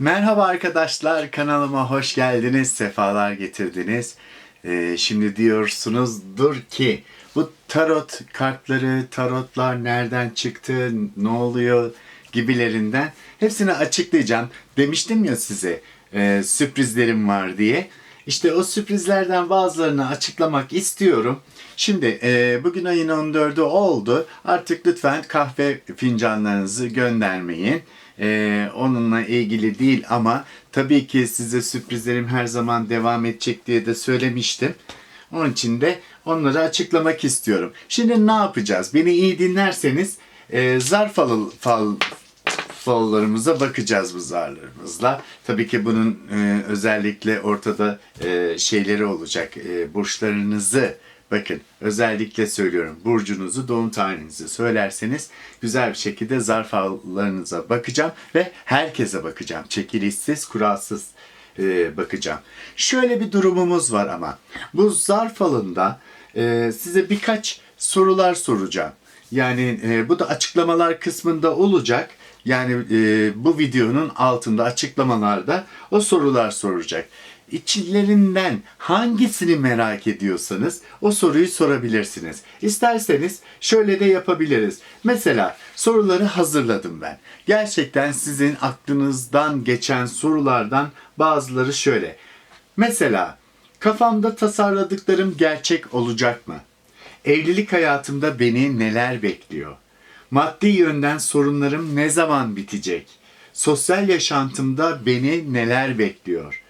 Merhaba arkadaşlar, kanalıma hoş geldiniz, sefalar getirdiniz. Ee, şimdi diyorsunuzdur ki bu tarot kartları, tarotlar nereden çıktı, ne oluyor gibilerinden hepsini açıklayacağım. Demiştim ya size e, sürprizlerim var diye. İşte o sürprizlerden bazılarını açıklamak istiyorum. Şimdi e, bugün ayın 14'ü oldu. Artık lütfen kahve fincanlarınızı göndermeyin. E, onunla ilgili değil ama tabii ki size sürprizlerim her zaman devam edecek diye de söylemiştim. Onun için de onları açıklamak istiyorum. Şimdi ne yapacağız? Beni iyi dinlerseniz e, zar falı, fal, fallarımıza bakacağız bu zarlarımızla. Tabii ki bunun e, özellikle ortada e, şeyleri olacak. E, burçlarınızı bakın özellikle söylüyorum. Burcunuzu, doğum tarihinizi söylerseniz güzel bir şekilde zar fallarınıza bakacağım ve herkese bakacağım. Çekilişsiz, kuralsız e, bakacağım. Şöyle bir durumumuz var ama bu zar falında e, size birkaç sorular soracağım. Yani e, bu da açıklamalar kısmında olacak. Yani e, bu videonun altında açıklamalarda o sorular soracak. İçlerinden hangisini merak ediyorsanız o soruyu sorabilirsiniz. İsterseniz şöyle de yapabiliriz. Mesela soruları hazırladım ben. Gerçekten sizin aklınızdan geçen sorulardan bazıları şöyle. Mesela kafamda tasarladıklarım gerçek olacak mı? Evlilik hayatımda beni neler bekliyor? Maddi yönden sorunlarım ne zaman bitecek? Sosyal yaşantımda beni neler bekliyor?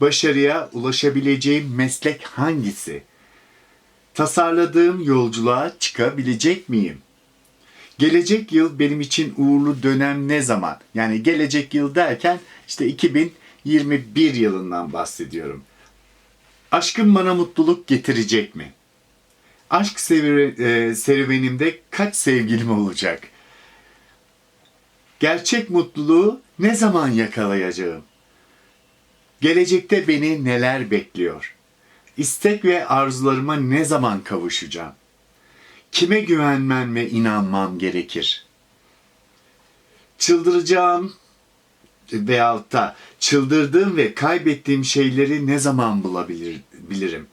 Başarıya ulaşabileceğim meslek hangisi? Tasarladığım yolculuğa çıkabilecek miyim? Gelecek yıl benim için uğurlu dönem ne zaman? Yani gelecek yıl derken işte 2021 yılından bahsediyorum. Aşkım bana mutluluk getirecek mi? Aşk e, serüvenimde kaç sevgilim olacak? Gerçek mutluluğu ne zaman yakalayacağım? Gelecekte beni neler bekliyor? İstek ve arzularıma ne zaman kavuşacağım? Kime güvenmem ve inanmam gerekir? Çıldıracağım veyahut da çıldırdığım ve kaybettiğim şeyleri ne zaman bulabilir bilirim?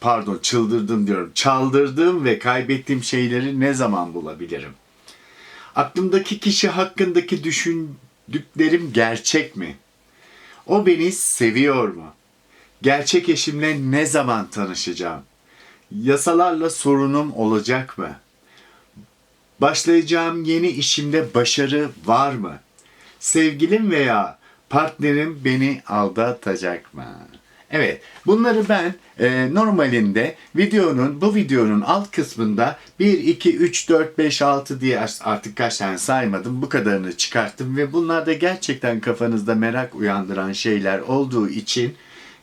Pardon çıldırdım diyorum. Çaldırdığım ve kaybettiğim şeyleri ne zaman bulabilirim? Aklımdaki kişi hakkındaki düşündüklerim gerçek mi? O beni seviyor mu? Gerçek eşimle ne zaman tanışacağım? Yasalarla sorunum olacak mı? Başlayacağım yeni işimde başarı var mı? Sevgilim veya partnerim beni aldatacak mı? Evet, bunları ben e, normalinde videonun, bu videonun alt kısmında 1, 2, 3, 4, 5, 6 diye artık kaç tane saymadım. Bu kadarını çıkarttım ve bunlar da gerçekten kafanızda merak uyandıran şeyler olduğu için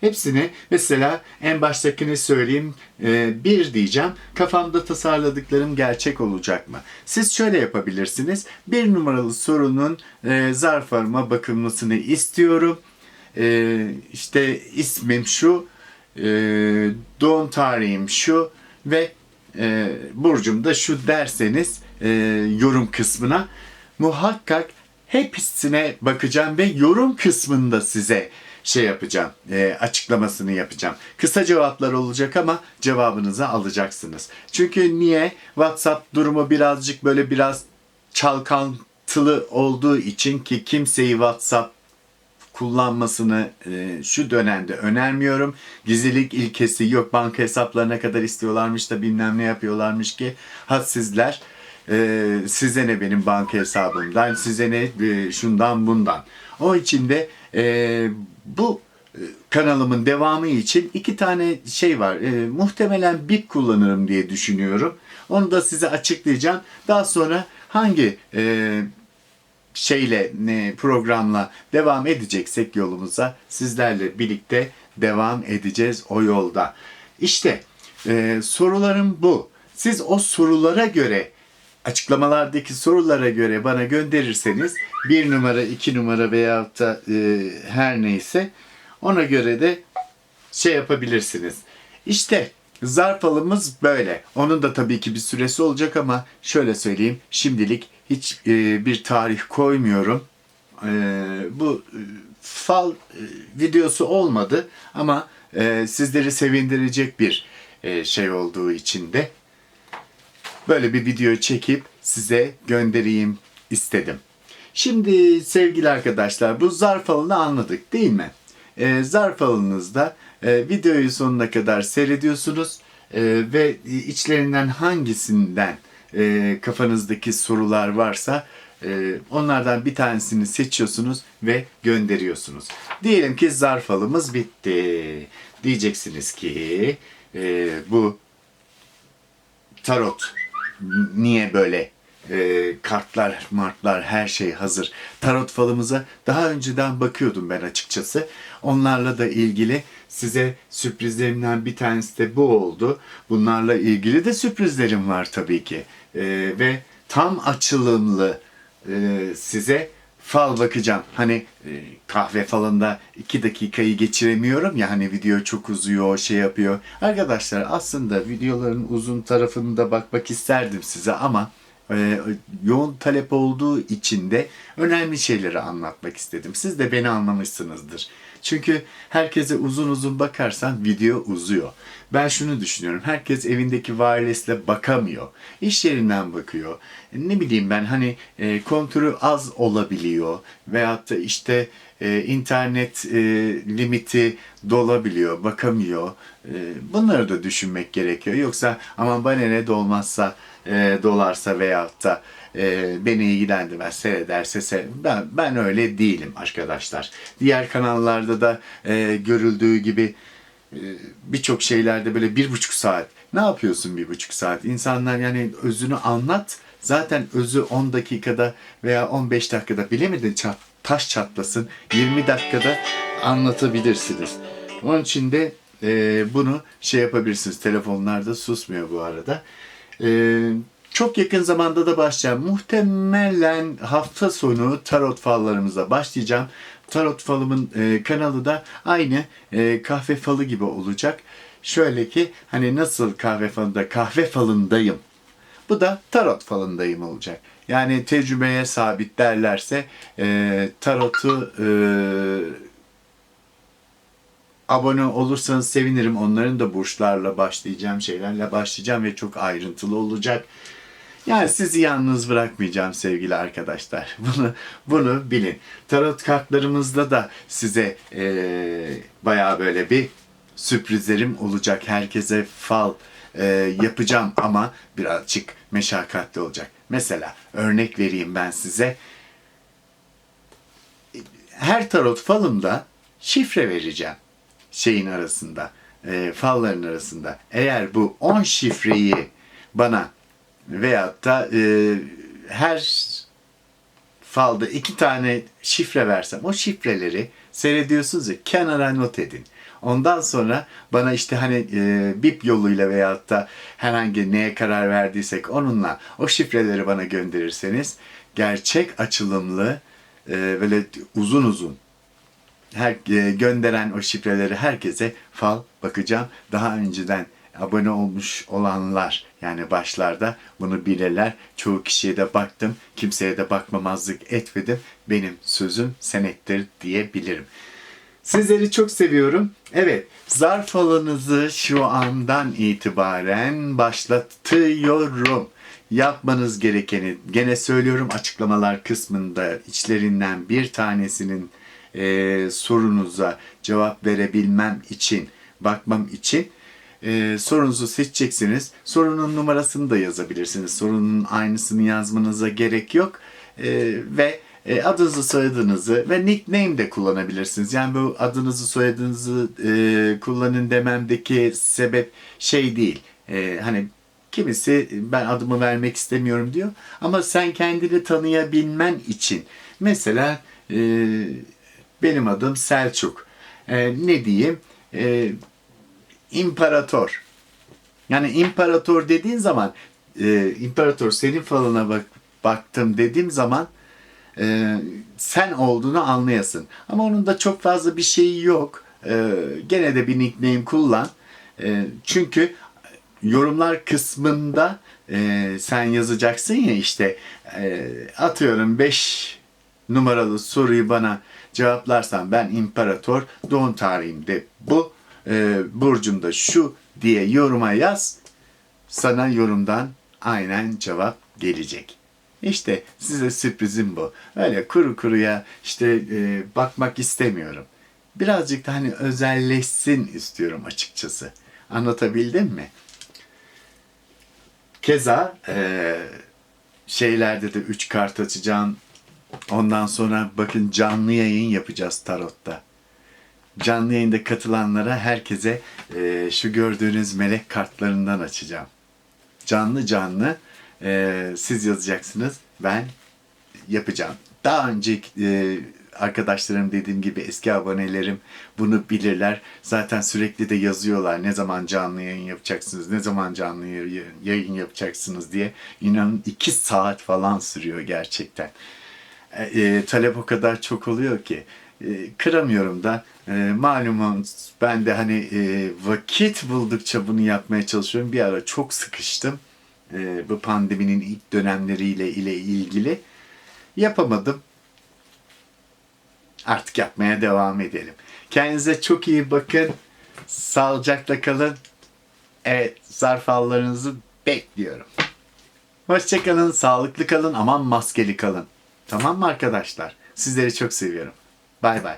hepsini mesela en baştakini söyleyeyim e, bir diyeceğim kafamda tasarladıklarım gerçek olacak mı? Siz şöyle yapabilirsiniz bir numaralı sorunun e, zarf arama bakılmasını istiyorum e, işte ismim şu, e, doğum tarihim şu ve e, burcum da şu derseniz e, yorum kısmına muhakkak hepsine bakacağım ve yorum kısmında size şey yapacağım, e, açıklamasını yapacağım. Kısa cevaplar olacak ama cevabınızı alacaksınız. Çünkü niye? WhatsApp durumu birazcık böyle biraz çalkantılı olduğu için ki kimseyi WhatsApp kullanmasını e, şu dönemde önermiyorum. Gizlilik ilkesi yok. Banka hesaplarına kadar istiyorlarmış da bilmem ne yapıyorlarmış ki. Hadsizler. E, size ne benim banka hesabımdan, size ne e, şundan bundan. O için de e, bu e, kanalımın devamı için iki tane şey var. E, muhtemelen bip kullanırım diye düşünüyorum. Onu da size açıklayacağım. Daha sonra hangi e, şeyle programla devam edeceksek yolumuza sizlerle birlikte devam edeceğiz o yolda. İşte e, sorularım bu. Siz o sorulara göre açıklamalardaki sorulara göre bana gönderirseniz bir numara, iki numara veyahut da e, her neyse ona göre de şey yapabilirsiniz. İşte zarf alımız böyle. Onun da tabii ki bir süresi olacak ama şöyle söyleyeyim. Şimdilik hiç e, bir tarih koymuyorum. e, bu e, fal e, videosu olmadı ama e, sizleri sevindirecek bir e, şey olduğu için de böyle bir video çekip size göndereyim istedim. Şimdi sevgili arkadaşlar bu zarf alını anladık değil mi? Ee, zarf alınızda e, videoyu sonuna kadar seyrediyorsunuz e, ve içlerinden hangisinden e, kafanızdaki sorular varsa e, onlardan bir tanesini seçiyorsunuz ve gönderiyorsunuz. Diyelim ki zarf alımız bitti. Diyeceksiniz ki e, bu tarot niye böyle e, kartlar, martlar her şey hazır. Tarot falımıza daha önceden bakıyordum ben açıkçası. Onlarla da ilgili size sürprizlerimden bir tanesi de bu oldu. Bunlarla ilgili de sürprizlerim var tabii ki. E, ve tam açılımlı e, size fal bakacağım. Hani e, kahve falında iki dakikayı geçiremiyorum ya hani video çok uzuyor, şey yapıyor. Arkadaşlar aslında videoların uzun tarafını da bakmak isterdim size ama e, yoğun talep olduğu için de önemli şeyleri anlatmak istedim. Siz de beni anlamışsınızdır. Çünkü herkese uzun uzun bakarsan video uzuyor. Ben şunu düşünüyorum. Herkes evindeki wireless'le bakamıyor. İş yerinden bakıyor. Ne bileyim ben hani e, kontürü az olabiliyor. Veyahut da işte e, internet e, limiti dolabiliyor, bakamıyor. E, bunları da düşünmek gerekiyor. Yoksa aman bana ne dolmazsa e, dolarsa veyahut da e, beni ilgilendirmez seyrederse se- ben, ben öyle değilim arkadaşlar. Diğer kanallarda da e, görüldüğü gibi e, birçok şeylerde böyle bir buçuk saat. Ne yapıyorsun bir buçuk saat? İnsanlar yani özünü anlat. Zaten özü 10 dakikada veya 15 dakikada bilemedin çat, taş çatlasın 20 dakikada anlatabilirsiniz. Onun için de e, bunu şey yapabilirsiniz. Telefonlarda susmuyor bu arada. Ee, çok yakın zamanda da başlayacağım. Muhtemelen hafta sonu tarot fallarımıza başlayacağım. Tarot falımın e, kanalı da aynı e, kahve falı gibi olacak. Şöyle ki hani nasıl kahve falında kahve falındayım. Bu da tarot falındayım olacak. Yani tecrübeye sabit derlerse e, tarotu e, abone olursanız sevinirim. Onların da burçlarla başlayacağım, şeylerle başlayacağım ve çok ayrıntılı olacak. Yani sizi yalnız bırakmayacağım sevgili arkadaşlar. Bunu bunu bilin. Tarot kartlarımızda da size eee bayağı böyle bir sürprizlerim olacak. Herkese fal eee, yapacağım ama birazcık meşakkatli olacak. Mesela örnek vereyim ben size. Her tarot falımda şifre vereceğim şeyin arasında, e, falların arasında. Eğer bu 10 şifreyi bana veyahut da e, her falda iki tane şifre versem o şifreleri seyrediyorsunuz ya kenara not edin. Ondan sonra bana işte hani e, bip yoluyla veyahut da herhangi neye karar verdiysek onunla o şifreleri bana gönderirseniz gerçek açılımlı e, böyle uzun uzun her, e, gönderen o şifreleri herkese fal bakacağım. Daha önceden abone olmuş olanlar yani başlarda bunu bilirler. Çoğu kişiye de baktım. Kimseye de bakmamazlık etmedim. Benim sözüm senettir diyebilirim. Sizleri çok seviyorum. Evet, zarf falınızı şu andan itibaren başlatıyorum. Yapmanız gerekeni gene söylüyorum açıklamalar kısmında içlerinden bir tanesinin e, sorunuza cevap verebilmem için, bakmam için e, sorunuzu seçeceksiniz. Sorunun numarasını da yazabilirsiniz. Sorunun aynısını yazmanıza gerek yok. E, ve e, adınızı, soyadınızı ve nickname de kullanabilirsiniz. Yani bu adınızı, soyadınızı e, kullanın dememdeki sebep şey değil. E, hani kimisi ben adımı vermek istemiyorum diyor. Ama sen kendini tanıyabilmen için mesela e, benim adım Selçuk. E, ne diyeyim? E, imparator. Yani imparator dediğin zaman e, imparator senin falına bak, baktım dediğim zaman e, sen olduğunu anlayasın. Ama onun da çok fazla bir şeyi yok. E, gene de bir nickname kullan. E, çünkü yorumlar kısmında e, sen yazacaksın ya işte e, atıyorum 5 numaralı soruyu bana cevaplarsan ben imparator doğum tarihimde bu e, burcumda şu diye yoruma yaz. Sana yorumdan aynen cevap gelecek. İşte size sürprizim bu. Öyle kuru kuruya işte e, bakmak istemiyorum. Birazcık da hani özelleşsin istiyorum açıkçası. Anlatabildim mi? Keza e, şeylerde de 3 kart açacağım. Ondan sonra bakın canlı yayın yapacağız tarotta. Canlı yayında katılanlara herkese e, şu gördüğünüz melek kartlarından açacağım. Canlı canlı e, siz yazacaksınız. Ben yapacağım. Daha önce e, arkadaşlarım dediğim gibi eski abonelerim bunu bilirler. Zaten sürekli de yazıyorlar ne zaman canlı yayın yapacaksınız, ne zaman canlı yayın yapacaksınız diye. İnanın iki saat falan sürüyor gerçekten. E, e, talep o kadar çok oluyor ki e, kıramıyorum da e, malumunuz ben de hani e, vakit buldukça bunu yapmaya çalışıyorum. Bir ara çok sıkıştım e, bu pandeminin ilk dönemleriyle ile ilgili yapamadım. Artık yapmaya devam edelim. Kendinize çok iyi bakın. Sağlıcakla kalın. Evet, zarfallarınızı bekliyorum. Hoşçakalın, sağlıklı kalın, aman maskeli kalın. Tamam mı arkadaşlar? Sizleri çok seviyorum. Bay bay.